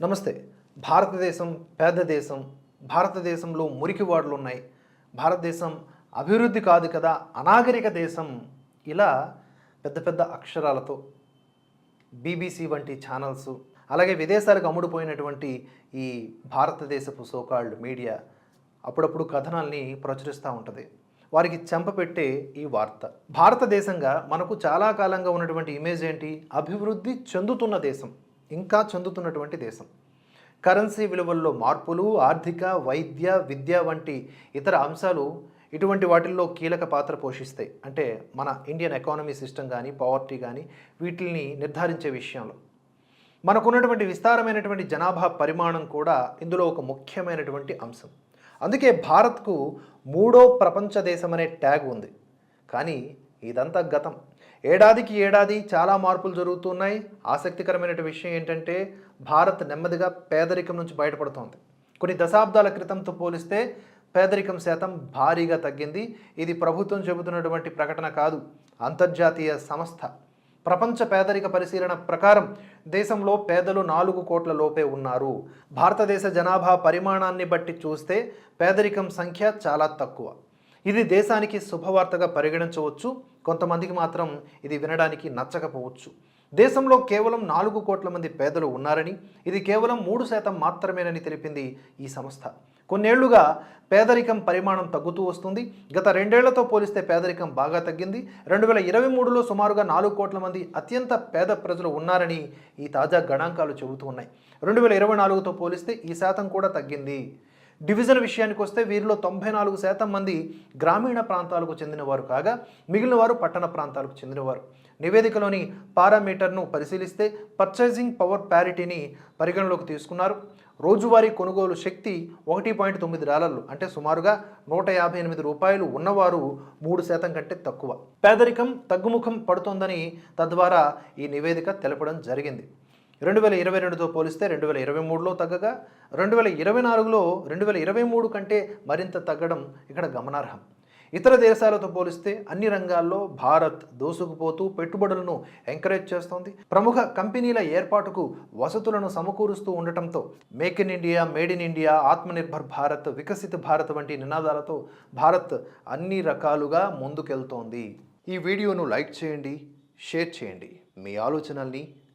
నమస్తే. భారతదేశం పేద దేశం భారతదేశంలో మురికివాడులు ఉన్నాయి. భారతదేశం అభివృద్ధి కాదు కదా అనాగరిక దేశం. ఇలా పెద్ద పెద్ద అక్షరాలతో బీబీసీ వంటి ఛానల్స్ అలాగే విదేశాలకు అమ్ముడుపోయినటువంటి ఈ భారతదేశపు సోకాల్డ్ మీడియా అప్పుడప్పుడు కథనాల్ని ప్రచురిస్తూ ఉంటుంది. వారికి చెంపపెట్టే ఈ వార్త. భారతదేశంగా మనకు చాలా కాలంగా ఉన్నటువంటి ఇమేజ్ ఏంటి? అభివృద్ధి చెందుతున్న దేశం. ఇంకా చెందుతున్నటువంటి దేశం. కరెన్సీ విలువల్లో మార్పులు ఆర్థిక వైద్య విద్య వంటి ఇతర అంశాలు ఇటువంటి వాటిల్లో కీలక పాత్ర పోషిస్తాయి. అంటే మన ఇండియన్ ఎకానమీ సిస్టమ్ కానీ పవర్టీ కానీ వీటిని నిర్ధారించే విషయంలో. మనకున్నటువంటి విస్తారమైనటువంటి జనాభా పరిమాణం కూడా ఇందులో ఒక ముఖ్యమైనటువంటి అంశం. అందుకే భారత్కు మూడో ప్రపంచ దేశం అనే ట్యాగ్ ఉంది. కానీ ఇదంతా గతం. ఏడాదికి ఏడాది చాలా మార్పులు జరుగుతున్నాయి. ఆసక్తికరమైన విషయం ఏంటంటే భారత్ నెమ్మదిగా పేదరికం నుంచి బయటపడుతోంది. కొన్ని దశాబ్దాల క్రితంతో పోలిస్తే పేదరికం శాతం భారీగా తగ్గింది. ఇది ప్రభుత్వం చెబుతున్నటువంటి ప్రకటన కాదు అంతర్జాతీయ సంస్థ. ప్రపంచ పేదరిక పరిశీలన ప్రకారం దేశంలో పేదలు నాలుగు కోట్ల లోపే ఉన్నారు. భారతదేశ జనాభా పరిమాణాన్ని బట్టి చూస్తే పేదరికం సంఖ్య చాలా తక్కువ. ఇది దేశానికి శుభవార్తగా పరిగణించవచ్చు. కొంతమందికి మాత్రం ఇది వినడానికి నచ్చకపోవచ్చు. దేశంలో కేవలం నాలుగు కోట్ల మంది పేదలు ఉన్నారని ఇది కేవలం మూడు శాతం మాత్రమేనని తెలిపింది ఈ సంస్థ. కొన్నేళ్ళుగా పేదరికం పరిమాణం తగ్గుతూ వస్తుంది. గత రెండేళ్ళతో పోలిస్తే పేదరికం బాగా తగ్గింది. రెండు వేల ఇరవై మూడులో సుమారుగా నాలుగు కోట్ల మంది అత్యంత పేద ప్రజలు ఉన్నారని ఈ తాజా గణాంకాలు చెబుతూ ఉన్నాయి. రెండు వేల ఇరవై నాలుగుతో పోలిస్తే ఈ శాతం కూడా తగ్గింది. డివిజన్ విషయానికి వస్తే వీరిలో తొంభై నాలుగు శాతం మంది గ్రామీణ ప్రాంతాలకు చెందినవారు కాగా మిగిలిన వారు పట్టణ ప్రాంతాలకు చెందినవారు. నివేదికలోని పారామీటర్ను పరిశీలిస్తే పర్చేసింగ్ పవర్ ప్యారిటీని పరిగణలోకి తీసుకున్నారు. రోజువారీ కొనుగోలు శక్తి ఒకటి పాయింట్ తొమ్మిది డాలర్లు అంటే సుమారుగా నూట యాభై ఎనిమిది రూపాయలు ఉన్నవారు మూడు శాతం కంటే తక్కువ. పేదరికం తగ్గుముఖం పడుతోందని తద్వారా ఈ నివేదిక తెలపడం జరిగింది. రెండు వేల ఇరవై రెండుతో పోలిస్తే రెండు వేల ఇరవై మూడులో తగ్గగా రెండు వేల ఇరవై నాలుగులో రెండు వేల ఇరవై మూడు కంటే మరింత తగ్గడం ఇక్కడ గమనార్హం. ఇతర దేశాలతో పోలిస్తే అన్ని రంగాల్లో భారత్ దూసుకుపోతూ పెట్టుబడులను ఎంకరేజ్ చేస్తోంది. ప్రముఖ కంపెనీల ఏర్పాటుకు వసతులను సమకూరుస్తూ ఉండటంతో make in India made in India Atmanirbhar Bharat Viksit Bharat వంటి నినాదాలతో భారత్ అన్ని రకాలుగా ముందుకెళ్తోంది. ఈ వీడియోను లైక్ చేయండి షేర్ చేయండి. మీ ఆలోచనల్ని